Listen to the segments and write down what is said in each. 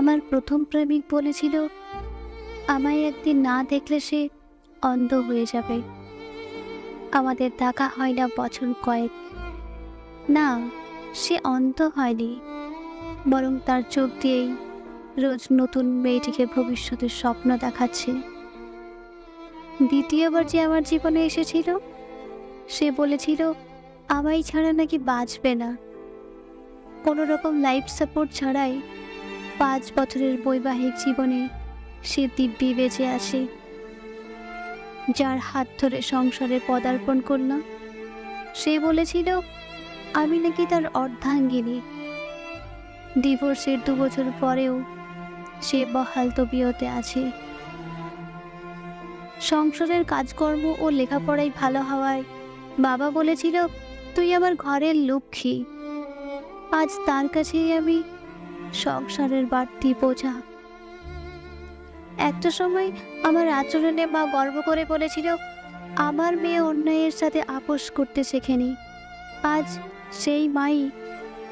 আমার প্রথম প্রেমিক বলেছিল, আমায় একদিন না দেখলে সে অন্ধ হয়ে যাবে। আমাদের দেখা হয় না বছর কয়েক। না, সে অন্ধ হয়নি। বরং তার চোখ দিয়েই রোজ নতুন মেয়েটিকে ভবিষ্যতের স্বপ্ন দেখাচ্ছে। দ্বিতীয়বার যে আমার জীবনে এসেছিল, সে বলেছিল, আমায় ছাড়া নাকি বাঁচবে না। কোনো রকম লাইফ সাপোর্ট ছাড়াই পাঁচ বছরের বৈবাহিক জীবনে সে দিব্যি বেঁচে আসে যার হাত ধরে সংসারে পদার্পণ করলাম সে বলেছিল, আমি নাকি তার অর্ধাঙ্গিনী। ডিভোর্সের দু বছর পরেও সে বহাল তবিয়তে আছে। সংসারের কাজকর্ম ও লেখাপড়ায় ভালো হওয়ায় বাবা বলেছিল, তুই আমার ঘরের লক্ষ্মী। আজ তার কাছেই আমি সংসারের বাড়তি বোঝা। একটা সময় আমার আচরণে মা গর্ব করে বলেছিল, আমার মেয়ে অন্যায়ের সাথে আপোষ করতে শেখেনি। আজ সেই মাই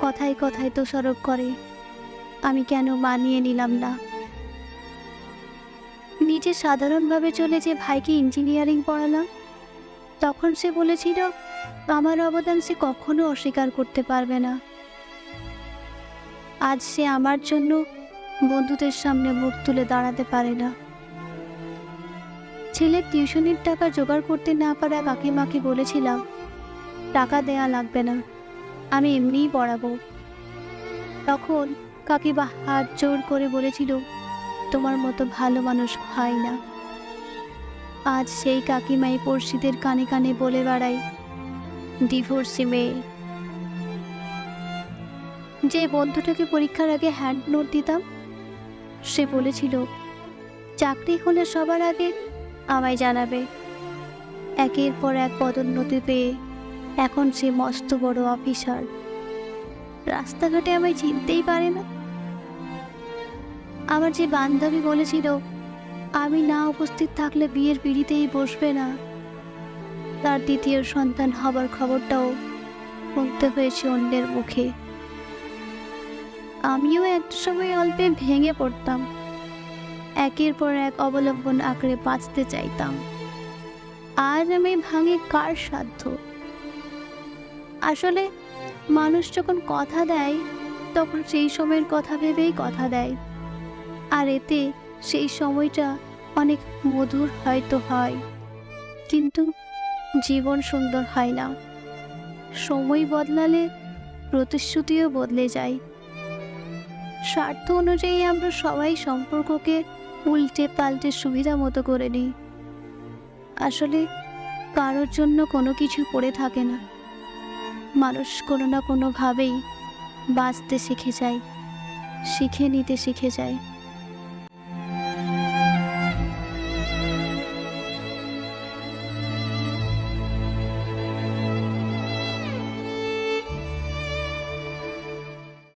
কথায় কথায় দোষারোপ করে। আমি কেন মানিয়ে নিলাম না? নিজে সাধারণভাবে চলে যে ভাইকে ইঞ্জিনিয়ারিং পড়ালাম, তখন সে বলেছিল, আমার অবদান সে কখনো অস্বীকার করতে পারবে না। আজ সে আমার জন্য বন্ধুদের সামনে মুখ তুলে দাঁড়াতে পারে না। ছেলের টিউশনির টাকা জোগাড় করতে না পারা কাকিমাকে বলেছিলাম, টাকা দেয়া লাগবে না, আমি এমনিই পড়াবো। তখন কাকিমা হাত জোর করে বলেছিল, তোমার মতো ভালো মানুষ হয় না। আজ সেই কাকিমাই পড়শিদের কানে কানে বলে বেড়ায়, ডিভোর্সি মেয়ে যে বন্ধুটাকে পরীক্ষার আগে হ্যান্ড নোট দিতাম, সে বলেছিল, চাকরি হলে সবার আগে আমায় জানাবে। একের পর এক পদোন্নতি পেয়ে এখন সে মস্ত বড় অফিসার রাস্তাঘাটে আমায় চিনতেই পারে না। আমার যে বান্ধবী বলেছিল, আমি না উপস্থিত থাকলে বিয়ের পিড়িতেই বসবে না। তার দ্বিতীয় সন্তান হবার খবরটাও শুনতে হয়েছে অন্যের মুখে। আমিও একটা সময় অল্পে ভেঙে পড়তাম। একের পর এক অবলম্বন আঁকড়ে বাঁচতে চাইতাম। আজ আমি ভাঙে কার সাধ্য? আসলে মানুষ যখন কথা দেয়, তখন সেই সময়ের কথা ভেবেই কথা দেয়। আর এতে সেই সময়টা অনেক মধুর হয়তো হয়। কিন্তু জীবন সুন্দর হয় না। সময় বদলালে প্রতিশ্রুতিও বদলে যায়। স্বার্থ অনুযায়ী আমরা সবাই সম্পর্ককে উল্টে পাল্টে সুবিধা মতো করে নিই। আসলে কারোর জন্য কোনো কিছু পড়ে থাকে না। মানুষ কোনো না কোনোভাবেই বাঁচতে শিখে যায়, শিখে নিতে শিখে যায়।